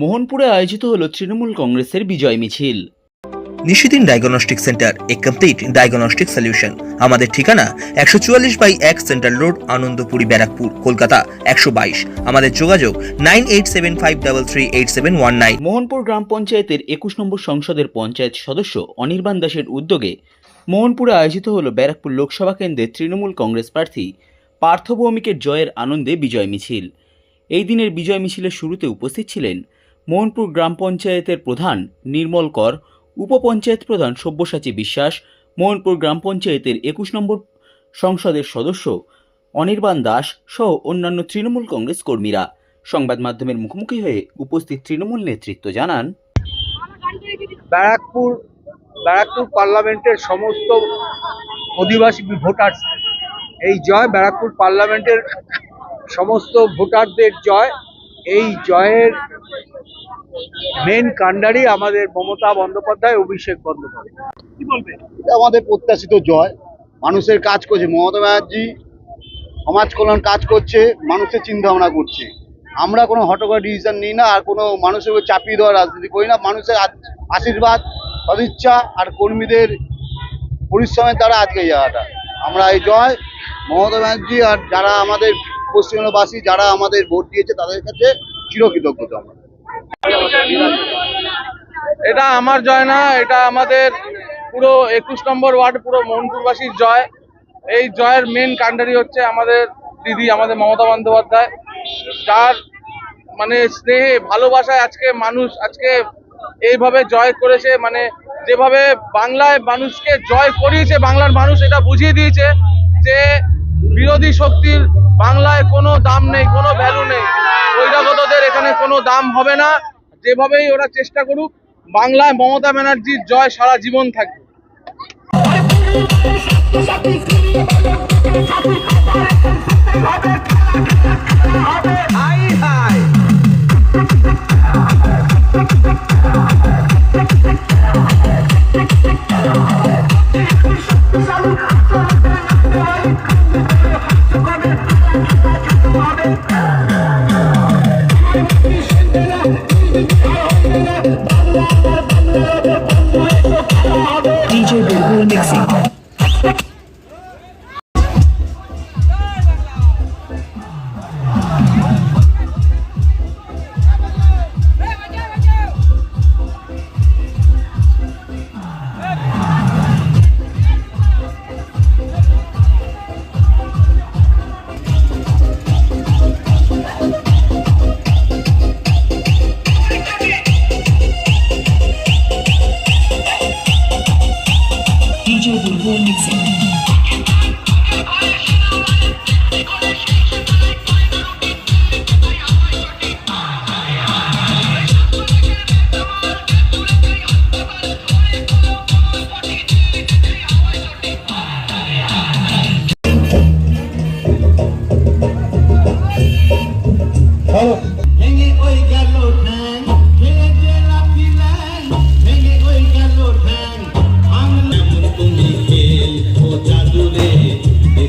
মোহনপুরে আয়োজিত হল তৃণমূল কংগ্রেসের বিজয় মিছিল। নিশিদিন ডায়াগনস্টিক সেন্টার এ কমপ্লিট ডায়াগনস্টিক সলিউশন আমাদের ঠিকানা একশো চুয়াল্লিশ বাই এক সেন্ট্রাল রোড আনন্দপুরি ব্যারাকপুর কলকাতা একশো বাইশ। আমাদের যোগাযোগ nine eight seven five double three eight seven one nine. Mohanpur গ্রাম পঞ্চায়েতের একুশ নম্বর সংসদের পঞ্চায়েত সদস্য অনির্বাণ দাসের উদ্যোগে মোহনপুরে আয়োজিত হল ব্যারাকপুর লোকসভা কেন্দ্রের তৃণমূল কংগ্রেস প্রার্থী পার্থ ভৌমিকের জয়ের আনন্দে বিজয় মিছিল। এই দিনের বিজয় মিছিলের শুরুতে উপস্থিত ছিলেন মোহনপুর গ্রাম পঞ্চায়েতের প্রধান নির্মল কর, উপপঞ্চায়েত প্রধান সব্যসাচী বিশ্বাস, মোহনপুর গ্রাম পঞ্চায়েতের একুশ নম্বর সংসদের সদস্য অনির্বাণ দাস সহ অন্যান্য তৃণমূল কংগ্রেস কর্মীরা। সংবাদ মাধ্যমের মুখোমুখি হয়ে উপস্থিত তৃণমূল নেতৃত্ব জানান, ব্যারাকপুর ব্যারাকপুর পার্লামেন্টের সমস্ত অধিবাসী ভোটার, এই জয় ব্যারাকপুর পার্লামেন্টের সমস্ত ভোটারদের জয়, এই জয়ের মেন কাণ্ডারি আমাদের মমতা বন্দ্যোপাধ্যায় অভিষেক বন্দ্যোপাধ্যায়। কি বলবেন এটা আমাদের প্রত্যাশিত জয়। মানুষের কাজ করছে। মমতা ব্যানার্জি সমাজ কল্যাণ কাজ করছে মানুষের চিন্তা ভাবনা করছে। আমরা কোনো হটকার ডিসিশন নিই না আর কোনো মানুষের উপর চাপিয়ে দেওয়ার রাজনীতি করি না। মানুষের আশীর্বাদ সদিচ্ছা আর কর্মীদের পরিশ্রমের দ্বারা আজকে এই জায়গাটা। আমরা এই জয় মমতা ব্যানার্জি আর যারা আমাদের পশ্চিমবঙ্গবাসী যারা আমাদের ভোট দিয়েছে তাদের কাছে চিরকৃতজ্ঞতা। আমরা এটা আমার জয় না, এটা আমাদের পুরো একুশ নম্বর ওয়ার্ড, পুরো মোহনপুরবাসীর জয়। এই জয়ের মেন কাণ্ডারি হচ্ছে আমাদের দিদি, আমাদের মমতা বন্দ্যোপাধ্যায়। যার মানে স্নেহে, ভালোবাসায় আজকে মানুষ, আজকে এইভাবে জয় করেছে মানে যেভাবে বাংলায় মানুষকে জয় করিয়েছে, বাংলার মানুষ এটা বুঝিয়ে দিয়েছে যে বিরোধী শক্তির বাংলায় কোনো দাম নেই কোনো ভ্যালু নেই বহিরাগতদের এখানে কোনো দাম হবে না যেভাবেই ওরা চেষ্টা করুক বাংলায় মমতা ব্যানার্জির জয় সারা জীবন থাকবে Thank. DJ Bulbul Mixing.